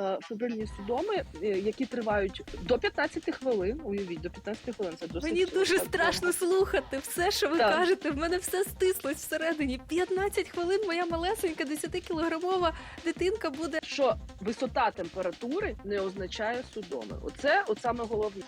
е, фебрильні судоми, е, які тривають до 15 хвилин. Уявіть, до 15 хвилин. Це досить Мені дуже так страшно так. слухати все, що ви Так. кажете. В мене все стислось всередині. 15 хвилин моя малесенька 10-кілограмова дитинка буде. Що висота температури не означає судоми. Оце от саме головне.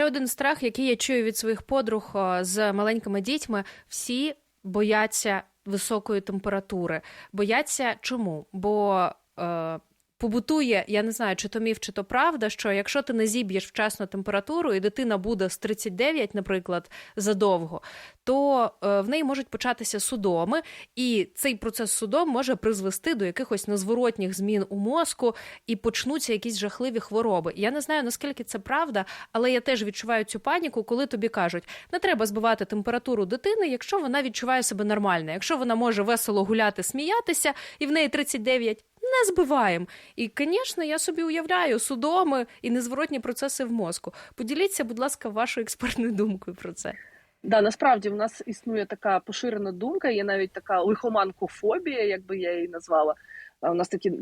Ще один страх, який я чую від своїх подруг з маленькими дітьми, всі бояться високої температури. Бояться чому? Бо е, побутує, я не знаю, чи то міф, чи то правда, що якщо ти не зіб'єш вчасно температуру, і дитина буде з 39, наприклад, задовго, то е, в неї можуть початися судоми, і цей процес судом може призвести до якихось незворотніх змін у мозку, і почнуться якісь жахливі хвороби. Я не знаю наскільки це правда, але я теж відчуваю цю паніку, коли тобі кажуть, не треба збивати температуру дитини, якщо вона відчуває себе нормально, якщо вона може весело гуляти, сміятися, і в неї 39, не збиваємо. І, звісно, я собі уявляю судоми і незворотні процеси в мозку. Поділіться, будь ласка, вашою експертною думкою про це. Да, насправді в нас існує така поширена думка, є навіть така лихоманкофобія, як би я її назвала. У нас такі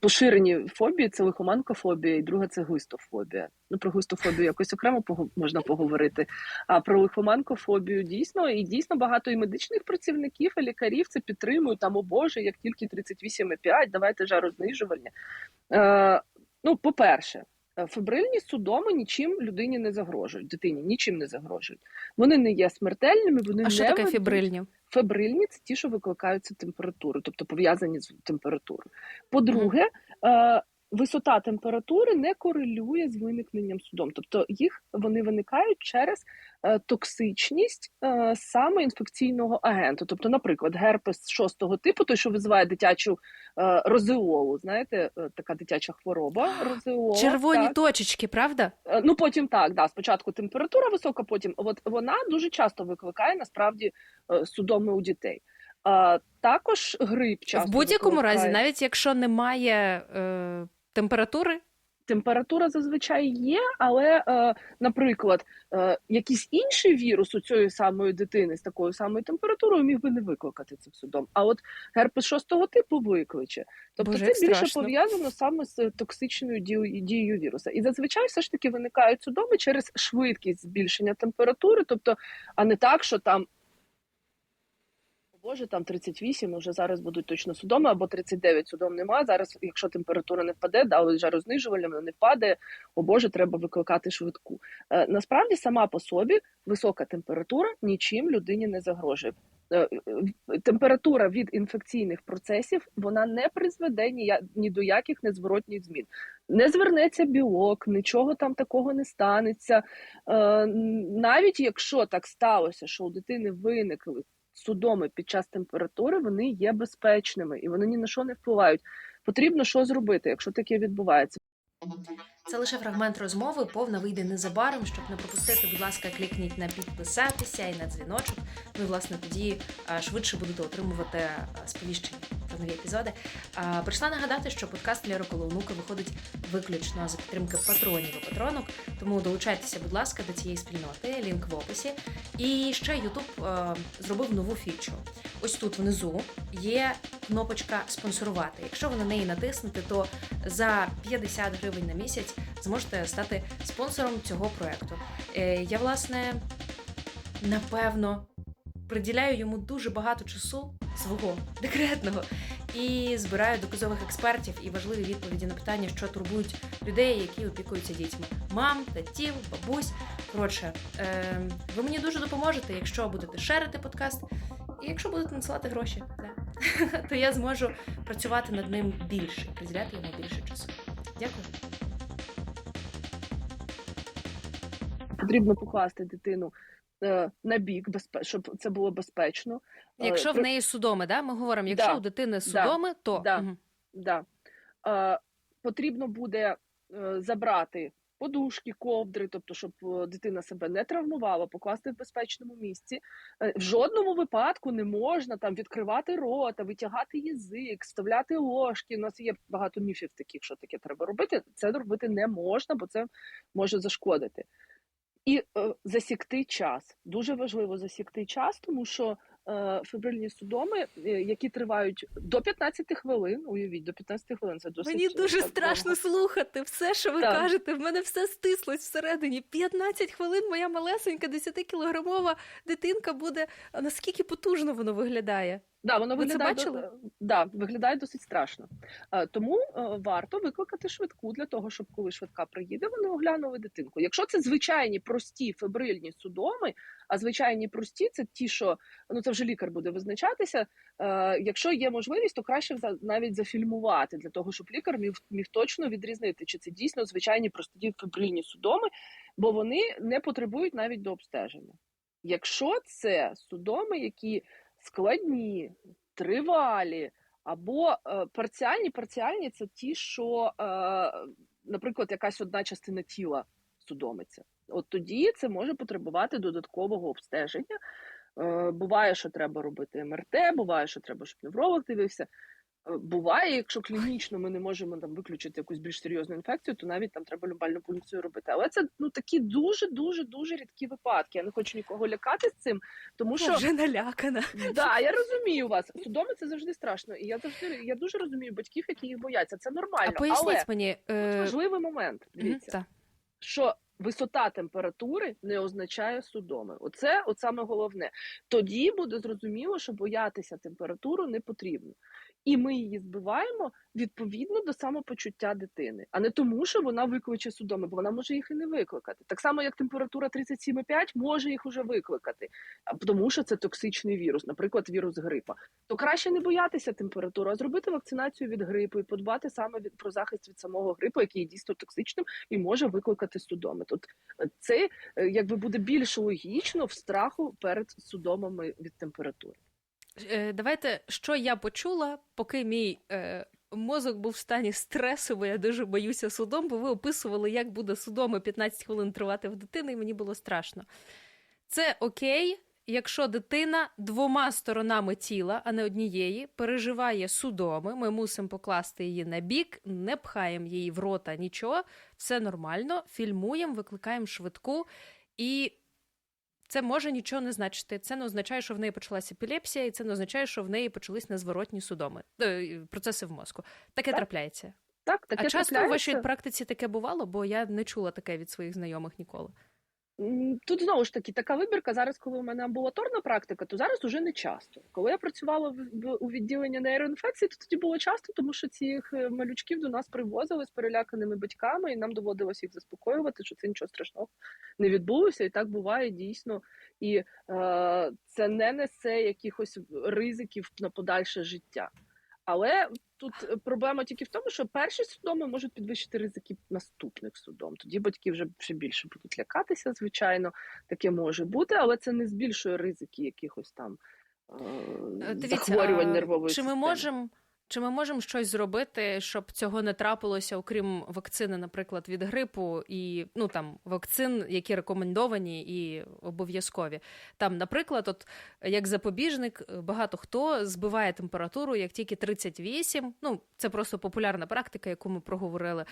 поширені фобії: це лихоманкофобія, і друга це густофобія. Ну про густофобію якось окремо можна поговорити. А про лихоманкофобію дійсно і дійсно багато і медичних працівників, і лікарів це підтримують. Там о Боже, як тільки 38,5, давайте жарознижування. Е, ну, по-перше, фебрильні судоми нічим людині не загрожують, дитині нічим не загрожують. Вони не є смертельними, вони А що таке ведуть- фібрильні? Фебрильні це ті, що викликаються температурою, тобто пов'язані з температурою. По-друге, е, висота температури не корелює з виникненням судом, тобто їх вони виникають через е, токсичність е, саме інфекційного агенту. Тобто, наприклад, герпес шостого типу, той, що визиває дитячу е, розеолу, знаєте, така дитяча хвороба. Розеола, Червоні так. точечки, правда? Ну потім так, да, спочатку температура висока, потім от вона дуже часто викликає насправді судоми у дітей. А також грип часто в будь-якому викликає. разі, навіть якщо немає е, температури, температура зазвичай є, але, е, наприклад, е, якийсь інший вірус у цієї самої дитини з такою самою температурою міг би не викликати цим судом. А от герпес шостого типу викличе. Тобто Боже, це більше страшно. пов'язано саме з токсичною дією, дією віруса. І зазвичай все ж таки виникають судоми через швидкість збільшення температури, тобто, а не так, що там. «О, Боже, там 38, вже зараз будуть точно судоми, або 39 судом нема. Зараз, якщо температура не впаде, да, але жарознижувальна вона не впаде, о Боже, треба викликати швидку. Е, насправді, сама по собі висока температура нічим людині не загрожує. Е, е, Температура від інфекційних процесів вона не призведе ні, ні до яких незворотніх змін. Не звернеться білок, нічого там такого не станеться. Е, навіть якщо так сталося, що у дитини виникли судоми під час температури, вони є безпечними і вони ні на що не впливають. Потрібно що зробити, якщо таке відбувається. Це лише фрагмент розмови, повна вийде незабаром. Щоб не пропустити, будь ласка, клікніть на підписатися і на дзвіночок. Ну власне тоді швидше будете отримувати сповіщення про нові епізоди. А, Прийшла нагадати, що подкаст Лєра Колоунука виходить виключно за підтримки патронів і патронок. Тому долучайтеся, будь ласка, до цієї спільноти. Лінк в описі. І ще YouTube е, зробив нову фічу. Ось тут внизу є кнопочка спонсорувати. Якщо ви на неї натиснете, то за 50 гривень на місяць зможете стати спонсором цього проекту. Е, Я, власне, напевно, приділяю йому дуже багато часу свого декретного і збираю доказових експертів і важливі відповіді на питання, що турбують людей, які опікуються дітьми: мам, татів, бабусь. Коротше, е, ви мені дуже допоможете, якщо будете шерити подкаст, і якщо будете надсилати гроші, да. то я зможу працювати над ним більше, приділяти йому більше часу. Дякую. Потрібно покласти дитину на бік, щоб це було безпечно. Е, Якщо в неї судоми, да, ми говоримо, якщо Да, у дитини судоми, то да. Мгм. Да. Е, потрібно буде е, забрати подушки, ковдри, тобто, щоб е, дитина себе не травмувала, покласти в безпечному місці. Е, В жодному випадку не можна там відкривати рота, витягати язик, вставляти ложки. У нас є багато міфів таких, що таке треба робити. Це робити не можна, бо це може зашкодити. І е, засікти час. Дуже важливо засікти час, тому що фебрильні судоми, е, які тривають до 15 хвилин, уявіть, до 15 хвилин це досить Мені дуже так страшно довго. слухати все, що ви Так. кажете. В мене все стислось всередині. 15 хвилин моя малесенька 10-кілограмова дитинка буде. А наскільки потужно воно виглядає? Да, воно Ви це бачили? до- да, виглядає досить страшно. Е, Тому е, варто викликати швидку для того, щоб коли швидка приїде, вони оглянули дитинку. Якщо це звичайні прості фебрильні судоми, а звичайні прості це ті, що ну це вже лікар буде визначатися. Е, Якщо є можливість, то краще вза- навіть зафільмувати для того, щоб лікар міг, міг точно відрізнити, чи це дійсно звичайні прості фебрильні судоми, бо вони не потребують навіть до обстеження. Якщо це судоми, які складні, тривалі або е, парціальні. Парціальні це ті, що, е, наприклад, якась одна частина тіла судомиться. От тоді це може потребувати додаткового обстеження. Е, буває, що треба робити МРТ, буває, що треба, щоб невролог дивився. Е, Буває, якщо клінічно ми не можемо там виключити якусь більш серйозну інфекцію, то навіть там треба люмбальну пункцію робити. Але це ну такі дуже дуже дуже рідкі випадки. Я не хочу нікого лякати з цим, тому Я що вже налякана. Да, я розумію вас. Судоми це завжди страшно. І я завжди я дуже розумію батьків, які їх бояться. Це нормально. А поясніть Але мені. тут Е... важливий момент. Дивіться, та. що висота температури не означає судоми. Оце от саме головне. Тоді буде зрозуміло, що боятися температуру не потрібно. І ми її збиваємо відповідно до самопочуття дитини, а не тому, що вона викличе судоми, бо вона може їх і не викликати. Так само, як температура 37,5 може їх уже викликати, тому що це токсичний вірус, наприклад, вірус грипа. То краще не боятися температури, а зробити вакцинацію від грипу і подбати саме від про захист від самого грипу, який є дійсно токсичним і може викликати судоми. Тут е, це е, якби буде більш логічно в страху перед судомами від температури. Е, Давайте, що я почула, поки мій е, мозок був в стані стресу, бо я дуже боюся судом, бо ви описували, як буде судоми 15 хвилин тривати в дитини, і мені було страшно. Це окей, якщо дитина двома сторонами тіла, а не однієї, переживає судоми, ми мусимо покласти її на бік, не пхаємо її в рота, нічого, все нормально, фільмуємо, викликаємо швидку і. Це може нічого не значити. Це не означає, що в неї почалася епілепсія, і це не означає, що в неї почались незворотні судоми, е, процеси в мозку. Таке Так. трапляється. Так, таке а часто у трапляється. вашій практиці таке бувало, бо я не чула таке від своїх знайомих ніколи. Тут знову ж таки така вибірка. Зараз, коли у мене амбулаторна практика, то зараз уже не часто. Коли я працювала в, у відділенні нейроінфекцій, то тоді було часто, тому що цих е, малючків до нас привозили з переляканими батьками, і нам доводилось їх заспокоювати, що це нічого страшного не відбулося, і так буває дійсно. І е, це не несе якихось ризиків на подальше життя. Але тут е, проблема тільки в тому, що перші судоми можуть підвищити ризики наступних судом. Тоді батьки вже ще більше будуть лякатися, звичайно, таке може бути, але це не збільшує ризики якихось там Е, е, Дивіться, захворювань нервової чи ми можемо. Чи ми можемо щось зробити, щоб цього не трапилося, окрім вакцини, наприклад, від грипу, і ну там вакцин, які рекомендовані і обов'язкові? Там, наприклад, от як запобіжник, багато хто збиває температуру, як тільки 38, Ну це просто популярна практика, яку ми проговорили.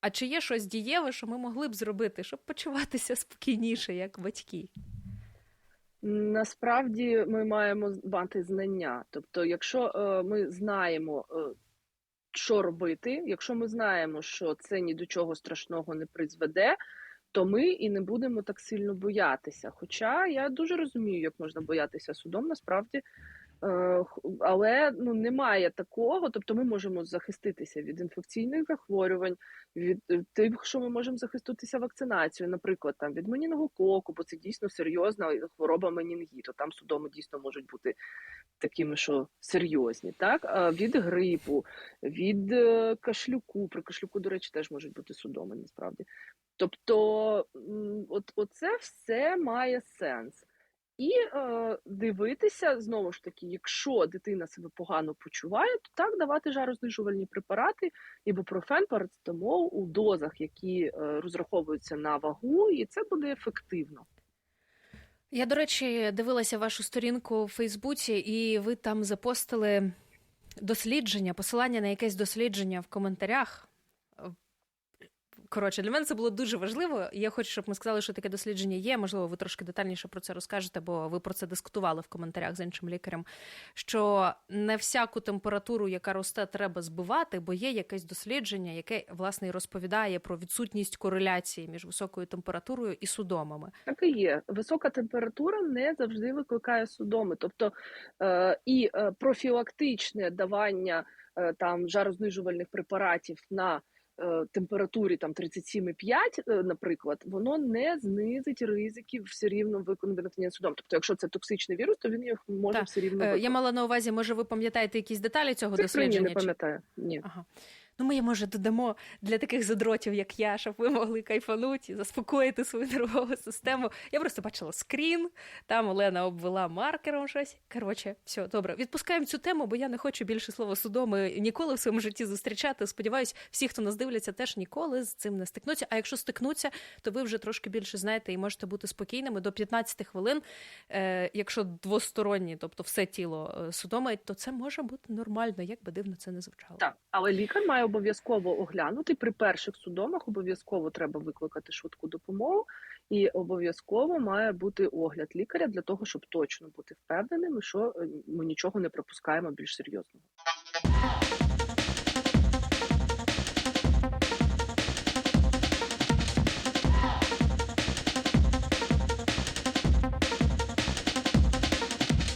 А чи є щось дієве, що ми могли б зробити, щоб почуватися спокійніше, як батьки? Насправді ми маємо мати знання. Тобто, якщо е, ми знаємо, е, що робити, якщо ми знаємо, що це ні до чого страшного не призведе, то ми і не будемо так сильно боятися. Хоча я дуже розумію, як можна боятися судом, насправді. Е, Але ну немає такого, тобто ми можемо захиститися від інфекційних захворювань, від е, тих, що ми можемо захиститися вакцинацією, наприклад, там від менінгококу, бо це дійсно серйозна хвороба менінгіту. Там судоми дійсно можуть бути такими, що серйозні, так від грипу, від е, кашлюку. При кашлюку, до речі, теж можуть бути судоми, насправді. Тобто, от оце все має сенс. І е, дивитися знову ж таки, якщо дитина себе погано почуває, то так давати жарознижувальні препарати, ібупрофен, парацетамол у дозах, які е, розраховуються на вагу, і це буде ефективно. Я, до речі, дивилася вашу сторінку в Фейсбуці, і ви там запостили дослідження, посилання на якесь дослідження в коментарях. Коротше, для мене це було дуже важливо. Я хочу, щоб ми сказали, що таке дослідження є. Можливо, ви трошки детальніше про це розкажете, бо ви про це дискутували в коментарях з іншим лікарем. Що не всяку температуру, яка росте, треба збивати, бо є якесь дослідження, яке власне і розповідає про відсутність кореляції між високою температурою і судомами. Так і є. Висока температура не завжди викликає судоми. Тобто е, і е, профілактичне давання е, там жарознижувальних препаратів на температурі там 37,5, е, наприклад, воно не знизить ризиків все рівно виконання судом. Тобто, якщо це токсичний вірус, то він їх може Так. все рівно Е, Я мала на увазі, може, ви пам'ятаєте якісь деталі цього Цифри ні, не пам'ятаю. Ні. Ага. Ну, ми, може, додамо для таких задротів, як я, щоб ви могли кайфанути, заспокоїти свою нервову систему. Я просто бачила скрін, там Олена обвела маркером щось. Коротше, все, добре. Відпускаємо цю тему, бо я не хочу більше слова судоми ніколи в своєму житті зустрічати. Сподіваюсь, всі, хто нас дивляться, теж ніколи з цим не стикнуться. А якщо стикнуться, то ви вже трошки більше знаєте і можете бути спокійними до 15 хвилин. Е, якщо двосторонні, тобто все тіло е, судомить, то це може бути нормально, як би дивно це не звучало. Так, але лікар має обов'язково оглянути при перших судомах. Обов'язково треба викликати швидку допомогу, і обов'язково має бути огляд лікаря для того, щоб точно бути впевненими, що е, ми нічого не пропускаємо більш серйозного.